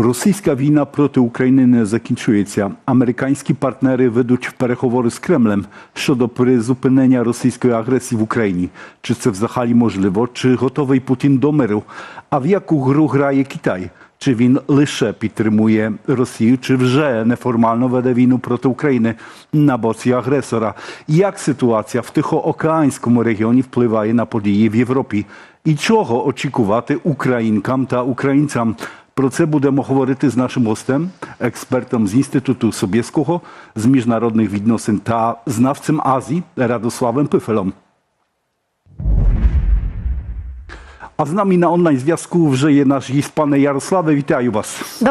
Російська війна проти України не закінчується. Американські партнери ведуть переговори з Кремлем щодо призупинення російської агресії в Україні. Чи це взагалі можливо? Чи готовий Путін до миру? А в яку гру грає Китай? Чи він лише підтримує Росію, чи вже неформально веде війну проти України на боці агресора? Як ситуація в Тихоокеанському регіоні впливає на події в Європі? І чого очікувати українкам та українцям? Про це будемо говорити з нашим гостем, експертом з Інституту Собєського з міжнародних відносин та знавцем Азії Радославem Пифелом. А з нами на онлайн зв'язку вже є наш гість, пане Ярославе. Вітаю вас.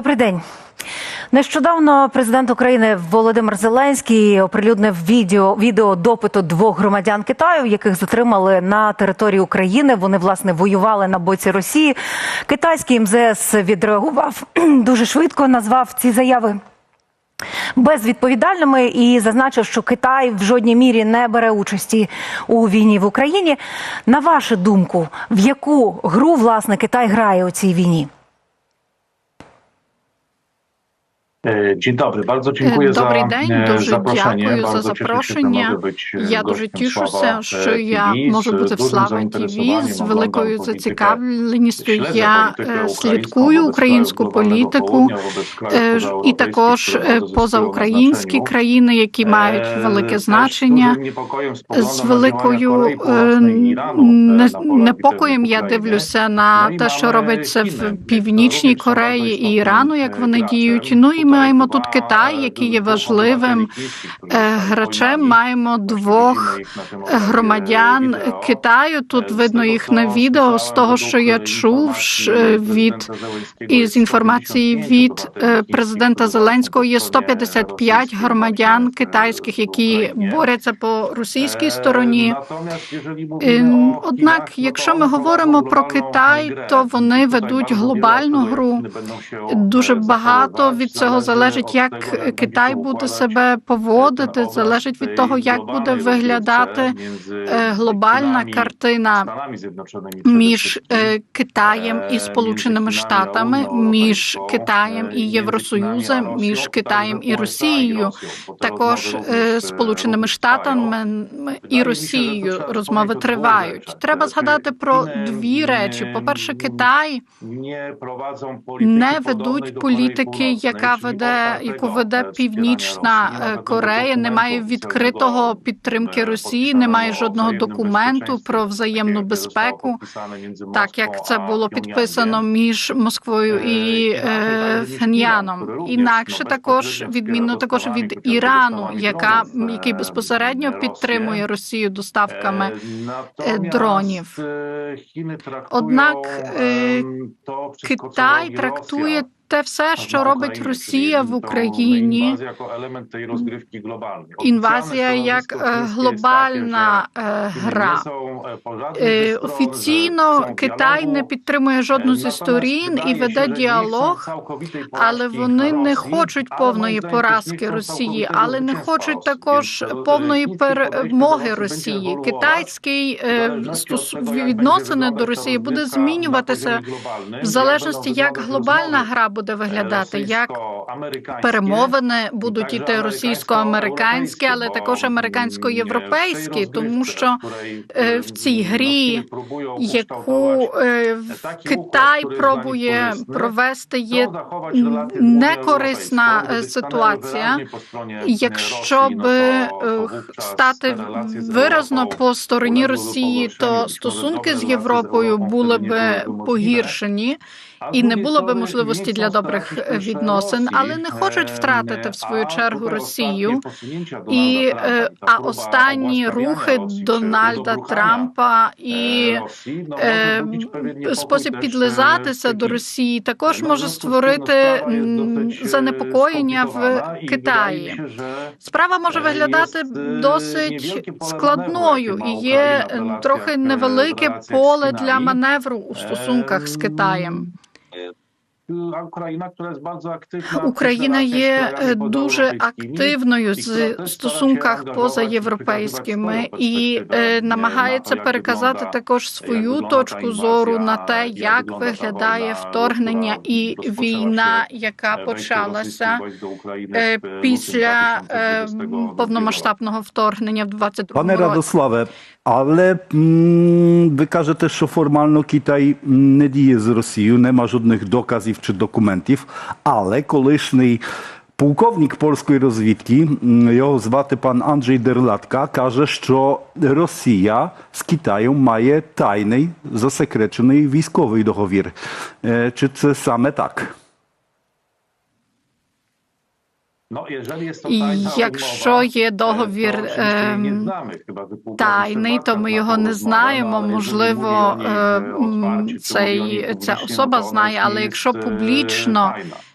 Нещодавно президент України Володимир Зеленський оприлюднив відео відео допиту двох громадян Китаю, яких затримали на території України. Вони власне воювали на боці Росії. Китайський МЗС відреагував дуже швидко, назвав ці заяви. Безвідповідальними і зазначив, що Китай в жодній мірі не бере участі у війні в Україні. На вашу думку, в яку гру власне Китай грає у цій війні? Dzień dobry, bardzo dziękuję Добрий za день, e, дуже zaproszenie. дякую Bardzo за запрошення. e, Я дуже тішуся, e, що я TV, можу z бути в Слава ТВ з великою зацікавленістю. śledzę Я е, слідкую українську політику е, і також е, позаукраїнські країни, які мають E, велике значення. З великою е, e, непокоєм я дивлюся на Ну, те, що робиться в північній Кореї і Ірану, як e, вони діють. Ну і маємо тут Китай, який є важливим е, грачем. Маємо двох громадян. Китаю. Тут видно їх на відео. З того, що я чув від із інформації від е, президента Зеленського є по стороні 155 громадян китайських, е, які борються по російській Е, стороні. Однак, якщо ми говоримо про Китай, то вони ведуть глобальну гру. Дуже багато від цього Zależy залежить, як Китай буде себе поводити, залежить від того, як буде виглядати е, глобальна картина між е, Китаєм і Сполученими Штатами, між Китаєм і Євросоюзом, між Китаєм і Росією. Також е, Сполученими Штатами і Росією розмови тривають. Треба згадати про дві речі. Китай nie prowadzą polityki не ведуть політики, яка czyli веде, яку веде Північна е, Корея. Немає відкритого підтримки е, Росії, немає жодного документу про взаємну безпеку. Так як це було підписано між Москвою Е, і е, который Інакше також відмінно також від Ірану, яка який е, безпосередньо підтримує Росію доставками. Е, дронів. е, Однак, е, ем, co Китай трактує те все, що робить Росія в Україні. Інвазія як е, глобальна е, гра. e, Е, Офіційно Китай не підтримує жодну зі сторін і веде діалог, але вони не хочуть повної поразки Росії, але не хочуть також e, повної перемоги Росії. Китайський е, відносини до Росії буде змінюватися в залежності, як глобальна гра буде e, виглядати, як перемовини будуть іти російсько-американські, але також американсько-європейські, тому що в е, e, в цій грі, яку е, Китай пробує провести, є некорисна е, ситуація. Якщо б е, стати виразно по стороні Росії, то стосунки з Європою були б погіршені. І не було би можливості для добрих е, відносин, але не хочуть втратити в свою чергу Росію. І е, а останні рухи Дональда Трампа і е, спосіб підлизатися до Росії також може створити занепокоєння в Китаї. Справа може виглядати досить складною і є е, трохи невелике поле для маневру у стосунках з Китаєм. Україна relacjach z є krajami е, дуже активною з стосунках позаєвропейськими і е, намагається переказати також свою точку зору на те, як виглядає вторгнення і війна, яка почалася е, після е, повномасштабного вторгнення в 22 Panie році. Radosławie, ale mm, wy кажете, що формально Китай не діє з Росією, нема жодних доказів чи документів, але колишній полковник польської розвідки, його звати пан Анджей Дерлатка, каже, що Росія з Китаєм має тайний, засекречений військовий договір. Чи це саме так? No, jeżeli jest to І tajna якщо є e, договір, ем, тайний, то ми його не знаємо. Можливо, е, e, цей ця особа знає, але якщо e, публічно е, Е,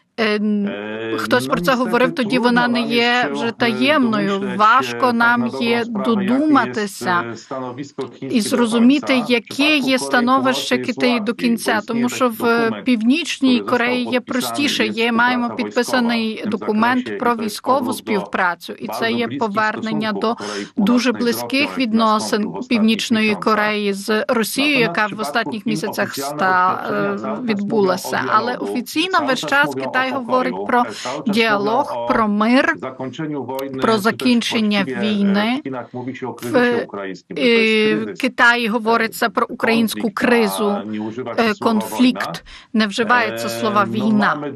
хтось ну, про це говорив, тоді вона не є вже e, таємною. Важко e, нам є додуматися e, і зрозуміти, яке є становище Китаю до кінця, тому що в північній Кореї є простіше. Є маємо підписаний документ про військову співпрацю, і це є повернення до дуже близьких відносин Північної. Кореї з Росією, яка в останніх місяцях ста е, відбулася. Але офіційно весь час Китай говорить про e, діалог, про мир. про закінчення e, війни. В е. Китаї говориться про українську кризу, е, конфлікт. Не вживається Е, слова ну, війна.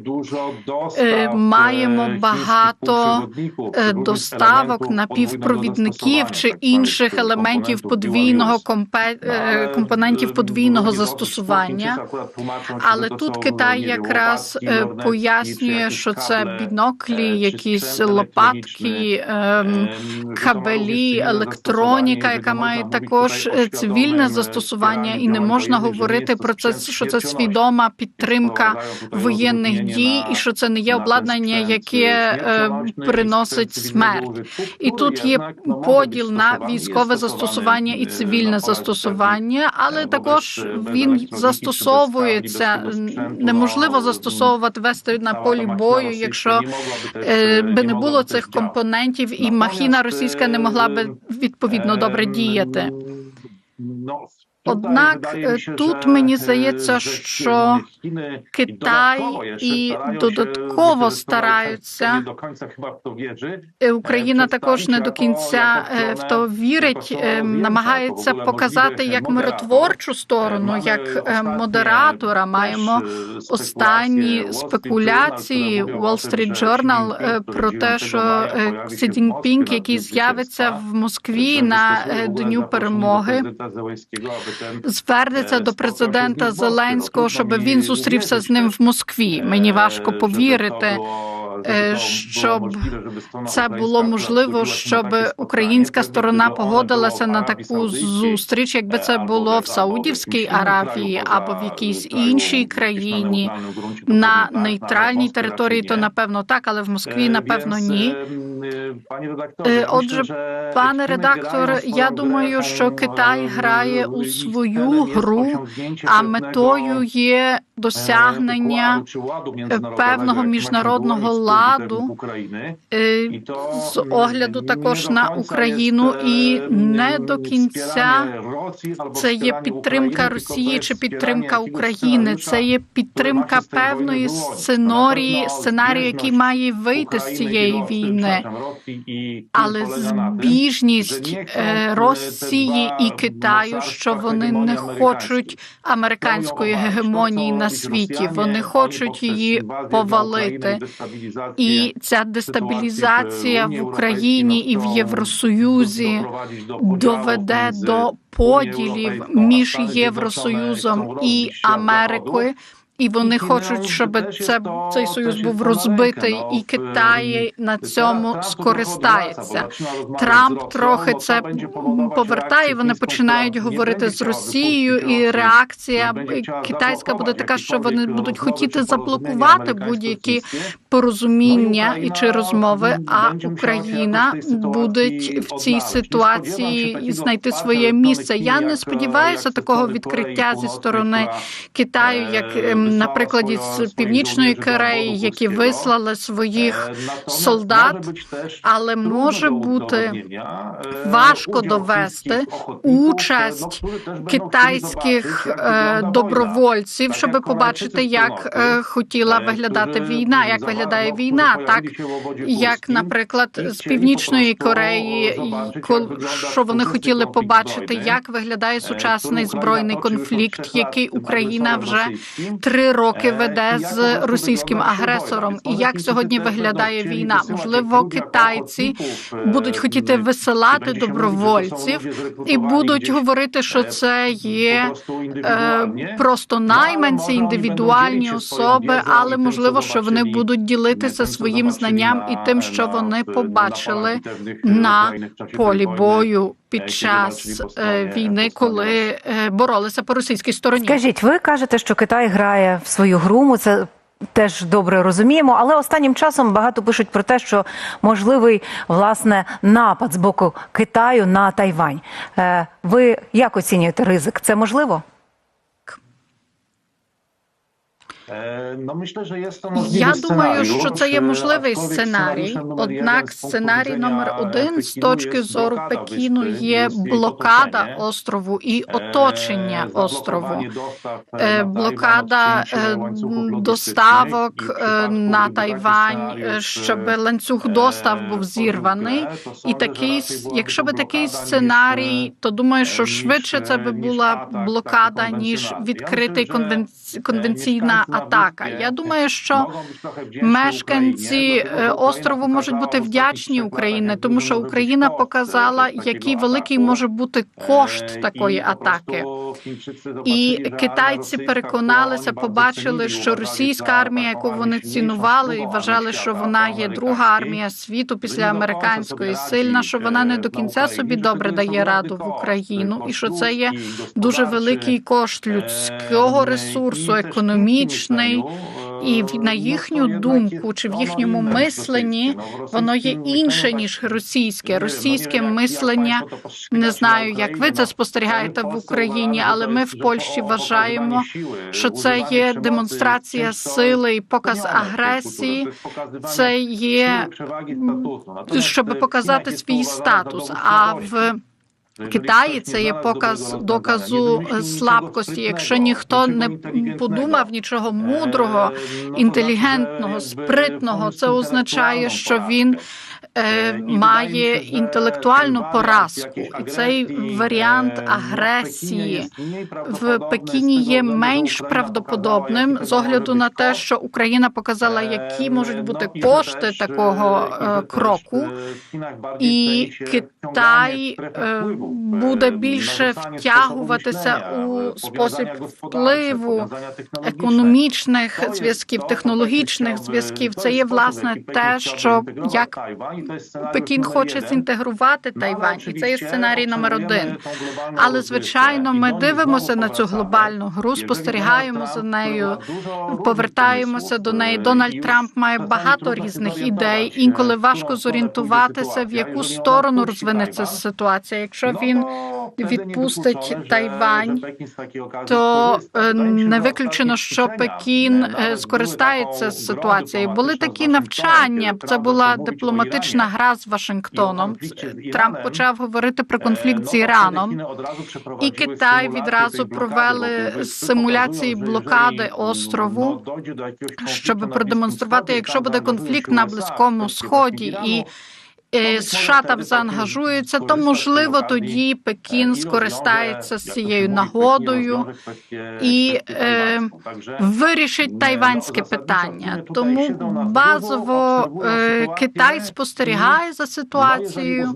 Е, маємо е, багато, е, доставок напівпровідників чи інших елементів подвійного е, компонентів e, подвійного застосування. Але тут Китай якраз е, czy пояснює, що це біноклі, е, якісь лопатки, ем, Ем, кабелі, електроніка, яка має також е, цивільне застосування, і не можна говорити про це, що це свідома підтримка воєнних дій, і що це не є обладнання, яке е, приносить смерть. І тут є поділ на військове застосування і цивільне застосування, але також він застосовується. Неможливо застосовувати вести на полі бою, якщо е, e, би не було цих компонентів, і махіна російська не могла би e, відповідно добре діяти. Однак, mi się, тут мені здається, що Китай і додатково стараються. Е, Україна також не до кінця е, в то вірить, е, намагається показати як миротворчу сторону, як е, модератора. Маємо останні спекуляції Wall Street Journal е, про те, що е, Сі się Цзіньпінг, який з'явиться в Москві на е, Дню перемоги. Звернеться Е, до президента. Зеленського, щоб він зустрівся з ним в Москві. Мені важко Е, повірити. Щоб е, щоб Це було можливо, щоб українська сторона погодилася на таку зустріч, якби це було в Саудівській Аравії або в якійсь іншій країні на нейтральній території, то напевно так, але в Москві Е, напевно ні. ем, е, Е, отже, Пане редактор, я думаю, що Китай грає у свою гру, а метою є е, досягнення певного міжнародного macie było ладу, wizerunku України. е, І то, з огляду також на Україну, і е, не до кінця це є підтримка Росії чи підтримка України. Це є підтримка певної сценарії, сценарію, який має вийти з цієї війни. Але збіжність е, e, Росії і Китаю, що вони не хочуть американської гегемонії на світі. Вони хочуть її повалити. І ця дестабілізація в Україні і в Євросоюзі доведе до поділів між Євросоюзом і Америкою. І вони хочуть, щоб це цей союз був розбитий, і Китай на цьому скористається. Трамп трохи це повертає. Вони починають говорити з Росією, і реакція китайська буде така, що вони будуть хотіти заблокувати будь-які порозуміння і чи розмови. А Україна буде в цій ситуації знайти своє місце. Я не сподіваюся такого відкриття зі сторони Китаю, як ем, на прикладі з північної Кореї, які вислали своїх солдат, але може бути важко довести участь китайських е, добровольців, щоб побачити, як е, хотіла виглядати війна, як виглядає війна, так як, наприклад, з північної Кореї, що вони хотіли побачити, як виглядає сучасний збройний конфлікт, який Україна вже три роки веде з російським агресором, і як сьогодні виглядає війна. Можливо, китайці будуть хотіти висилати добровольців і будуть говорити, що це є е, просто найманці, індивідуальні особи, але можливо, що вони будуть ділитися своїм знанням і тим, що вони побачили на полі бою під час е, війни, коли е, боролися по російській стороні. Скажіть, ви кажете, що Китай грає в свою гру. Ми це теж добре розуміємо. Але останнім часом багато пишуть про те, що можливий власне напад з боку Китаю на Тайвань. Е, Ви як оцінюєте ризик? Це можливо? Я думаю, що це є можливий сценарій. Однак сценарій номер один з точки зору Пекіну є блокада острову і оточення острову. Е, Блокада е, доставок е, на Тайвань, е, щоб ланцюг достав був зірваний. І такий, якщо би такий сценарій, то думаю, що швидше це би була блокада ніж відкритий конвенційна атака. Я думаю, що мешканці е, острову можуть бути вдячні Україні, тому що Україна показала, який великий може бути кошт такої атаки. І китайці переконалися, побачили, що російська армія, яку вони цінували і вважали, що вона є друга армія світу після американської, сильна, що вона не до кінця собі добре дає раду в Україну, і що це є дуже великий кошт людського ресурсу, економічний. І в- на їхню думку чи в їхньому мисленні воно є інше ніж російське. Російське мислення не знаю, як ви це спостерігаєте в Україні, але ми в Польщі вважаємо, що це є демонстрація сили і показ агресії. Це є щоб показати свій статус. А в Китаї це є показ доказу е, слабкості. Якщо ніхто не подумав нічого мудрого, інтелігентного, спритного, це означає, що він е, має інтелектуальну поразку, і цей варіант агресії в Пекіні є менш правдоподобним з огляду на те, що Україна показала, які можуть бути кошти такого е, кроку, і Китай е, буде більше втягуватися у спосіб впливу економічних зв'язків, технологічних зв'язків. Це є власне те, що як Пекін хоче зінтегрувати Тайвань, і це є сценарій номер один. Але звичайно, ми дивимося на цю глобальну гру, спостерігаємо за нею, повертаємося до неї. Дональд Трамп має багато різних ідей. Інколи важко зорієнтуватися, в яку сторону розвинеться ситуація. Якщо він відпустить Тайвань, то е, не виключено, що Пекін е, скористається з ситуацією. Були такі навчання. Це була дипломатична гра з Вашингтоном. Трамп почав говорити про конфлікт з Іраном. І Китай відразу провели симуляції блокади острову, щоб продемонструвати, якщо буде конфлікт на близькому сході і. Е, США там заангажуються, то можливо тоді Пекін скористається з цією нагодою і е, вирішить тайванське питання. Тому базово е, Китай спостерігає за ситуацією,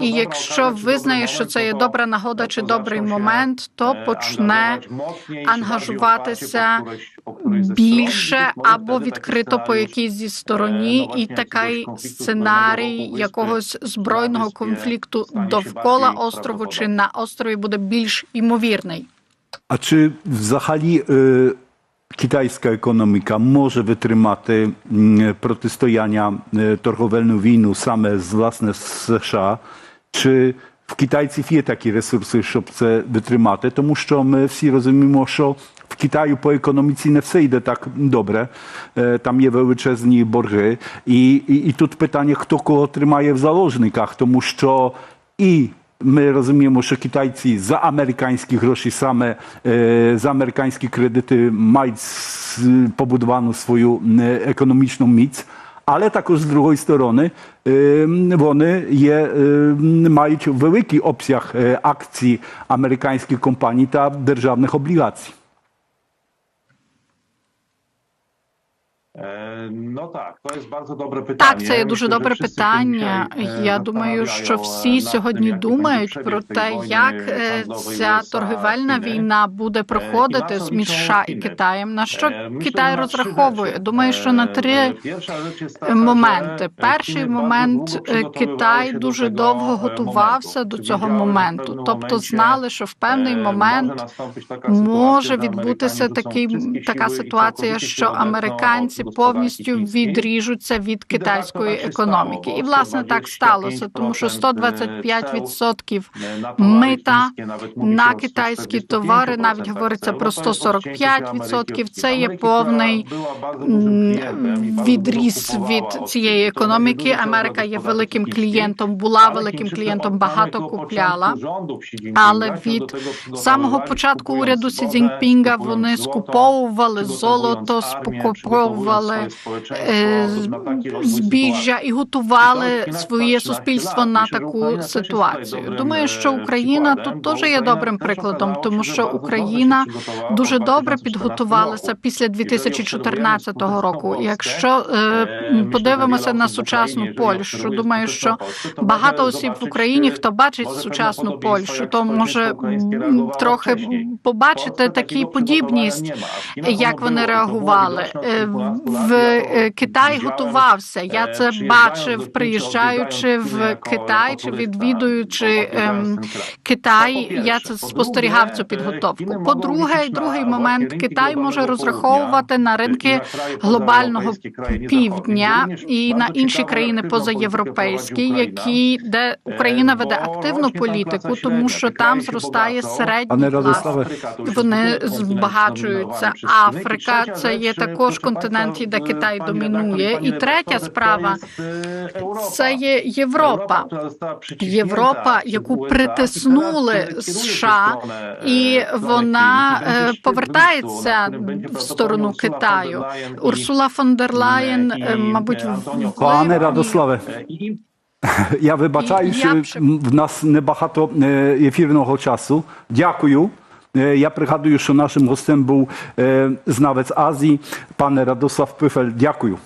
і якщо визнає, що це є добра нагода чи добрий момент, то почне ангажуватися більше або відкрито по якійсь зі стороні, і такий сценарій якогось збройного конфлікту довкола острову чи на острові буде більш ймовірний. А чи взагалі е, китайська економіка може витримати протистояння е, торговельну війну саме з власне США? Чи в китайців є такі ресурси, щоб це витримати? Тому що ми всі розуміємо, що в Китаю по економіці не все йде так добре. Е, Там є величезні борги. І, і, і тут питання, хто кого тримає в заложниках, тому що і ми розуміємо, що китайці за американські гроші, саме е, за американські кредити мають с- побудовану свою е, економічну міць. Але також з другої сторони е, вони є, е, мають великий обсяг Uh, No tak, to jest bardzo dobre pytanie. Так, це є дуже добре питання. e, Я думаю, що e, всі сьогодні думають про те, як е, ця торгівельна війна буде проходити на що між США і Китаєм. На що Е, Китай розраховує? Думаю, що на Е, три моменти. Перший момент е, Китай дуже довго e, готувався до цього że w моменту. Тобто знали, що в певний e, момент може відбутися такий така ситуація, що американці від повністю відріжуться від китайської економіки. І власне так сталося, тому що 125% на товари мита на китайські товари навіть говориться про 145%. Це є повний відріз від цієї економіки. Америка є великим клієнтом, була великим клієнтом, багато купляла. Але від самого початку уряду Сі Цзіньпінга вони скуповували золото, скуповували е, збіжжя і готували своє суспільство на таку ситуацію. Думаю, що Україна тут теж є добрим прикладом, тому що Україна дуже добре підготувалася після 2014 року. Якщо е, подивимося на сучасну Польщу, думаю, що багато осіб в Україні, хто бачить сучасну Польщу, то може трохи побачити такі подібність, як вони реагували. Е, В е, Китай готувався. Я це бачив, приїжджаючи в Китай чи відвідуючи ем, Китай. Я це спостерігав цю підготовку. По-друге, другий момент Китай може розраховувати на ринки глобального півдня і на інші країни позаєвропейські, які де Україна веде активну політику, тому що там зростає середній клас. Вони збагачуються. Африка це є також континент, де Китай домінує. І третя справа це є Європа. Європа, яку притиснули США, і вона е, повертається в сторону Китаю. Урсула фон дер Лаєн, е, мабуть, в Пане Радославе, я вибачаю, що в нас небагато е, ефірного часу. Дякую. Е, Я пригадую, що нашим гостем був е, знавець Азії, пане Радослав Пифель. Дякую.